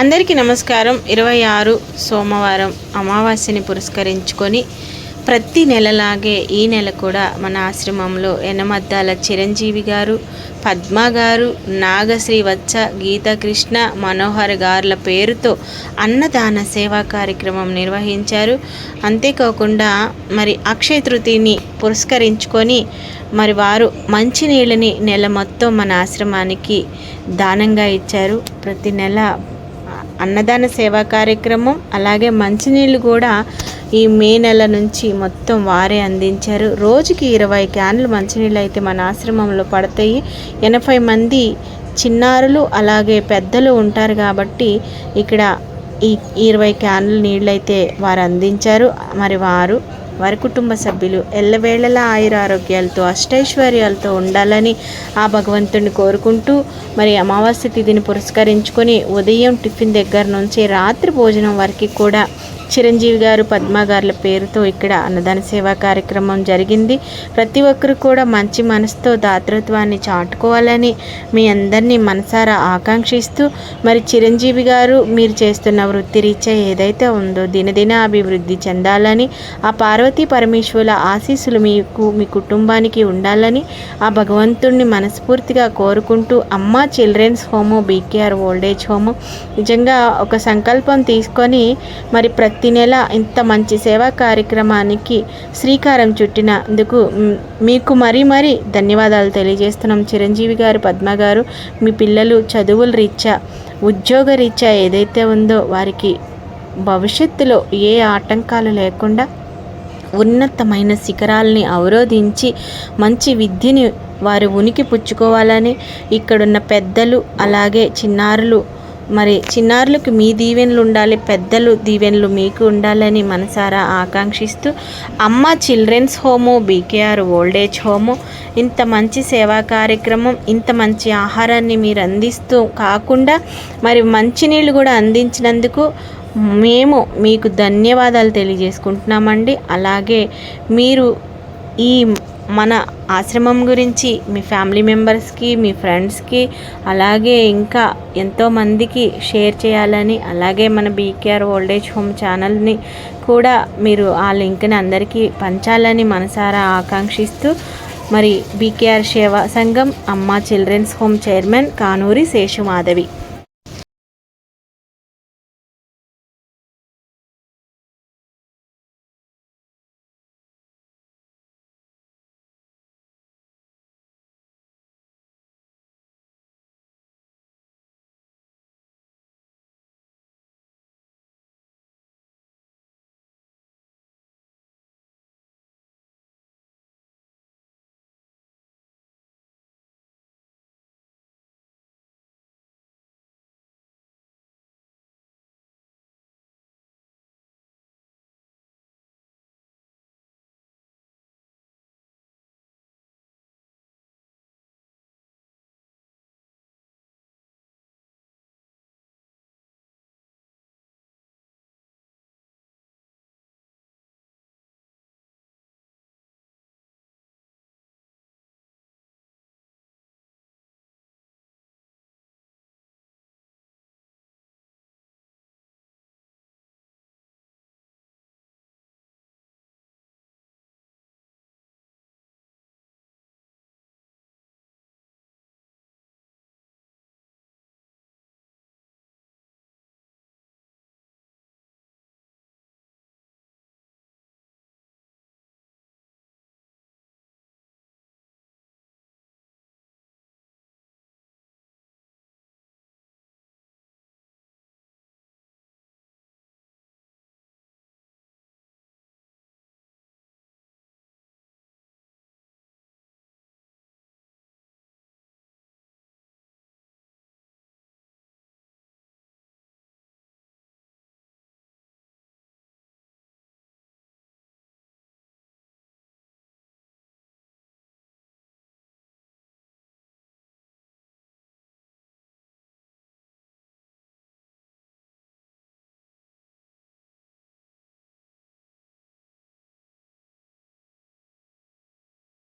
అందరికీ నమస్కారం. ఇరవై ఆరు సోమవారం అమావాస్యని పురస్కరించుకొని ప్రతి నెలలాగే ఈ నెల కూడా మన ఆశ్రమంలో ఎనమద్దాల చిరంజీవి గారు పద్మ గారు నాగశ్రీ వచ్చ గీతాకృష్ణ మనోహర్ గారుల పేరుతో అన్నదాన సేవా కార్యక్రమం నిర్వహించారు. అంతేకాకుండా మరి అక్షయ తృతీయని పురస్కరించుకొని మరి వారు మంచినీళ్ళని నెల మొత్తం మన ఆశ్రమానికి దానంగా ఇచ్చారు. ప్రతి నెల అన్నదాన సేవా కార్యక్రమం అలాగే మంచినీళ్ళు కూడా ఈ మే నెల నుంచి మొత్తం వారే అందించారు. రోజుకి ఇరవై క్యాన్లు మంచినీళ్ళు అయితే మన ఆశ్రమంలో పడతాయి. ఎనభై మంది చిన్నారులు అలాగే పెద్దలు ఉంటారు కాబట్టి ఇక్కడ ఈ ఇరవై క్యాన్లు నీళ్ళైతే వారు అందించారు. మరి వారు వారి కుటుంబ సభ్యులు ఎల్లవేళలా ఆయుర ఆరోగ్యాలతో అష్టైశ్వర్యాలతో ఉండాలని ఆ భగవంతుడిని కోరుకుంటూ మరి అమావాస్య తిథిని పురస్కరించుకొని ఉదయం టిఫిన్ దగ్గర నుంచి రాత్రి భోజనం వరకు కూడా చిరంజీవి గారు పద్మ గారుల పేరుతో ఇక్కడ అన్నదాన సేవా కార్యక్రమం జరిగింది. ప్రతి ఒక్కరు కూడా మంచి మనసుతో దాతృత్వాన్ని చాటుకోవాలని మీ అందరినీ మనసారా ఆకాంక్షిస్తూ మరి చిరంజీవి గారు మీరు చేస్తున్న వృత్తి రీత్యా ఏదైతే ఉందో దినదిన అభివృద్ధి చెందాలని ఆ పార్వతీ పరమేశ్వరుల ఆశీస్సులు మీకు మీ కుటుంబానికి ఉండాలని ఆ భగవంతుణ్ణి మనస్ఫూర్తిగా కోరుకుంటూ Amma children's home BKR old age home నిజంగా ఒక సంకల్పం తీసుకొని మరి ప్రతి నెల ఇంత మంచి సేవా కార్యక్రమానికి శ్రీకారం చుట్టినందుకు మీకు మరీ మరీ ధన్యవాదాలు తెలియజేస్తున్నాం. చిరంజీవి గారు పద్మ గారు మీ పిల్లలు చదువుల రీత్యా ఉద్యోగ రీత్యా ఏదైతే ఉందో వారికి భవిష్యత్తులో ఏ ఆటంకాలు లేకుండా ఉన్నతమైన శిఖరాల్ని అవరోధించి మంచి విద్యని వారు ఉనికి పుచ్చుకోవాలని ఇక్కడున్న పెద్దలు అలాగే చిన్నారులు మరి చిన్నారులకు మీ దీవెనలు ఉండాలి పెద్దలు దీవెనలు మీకు ఉండాలని మనసారా ఆకాంక్షిస్తూ Amma children's home BKR old age home ఇంత మంచి సేవా కార్యక్రమం ఇంత మంచి ఆహారాన్ని మీరు అందిస్తూ కాకుండా మరి మంచినీళ్ళు కూడా అందించినందుకు మేము మీకు ధన్యవాదాలు తెలియజేసుకుంటున్నామండి. అలాగే మీరు ఈ మన ఆశ్రమం గురించి మీ ఫ్యామిలీ మెంబర్స్కి మీ ఫ్రెండ్స్కి అలాగే ఇంకా ఎంతోమందికి షేర్ చేయాలని అలాగే మన బీకేఆర్ ఓల్డేజ్ హోమ్ ఛానల్ని కూడా మీరు ఆ లింక్ని అందరికీ పంచాలని మనసారా ఆకాంక్షిస్తూ మరి BKR Seva Sangham Amma children's home chairman Kanuri Seshumadhavi.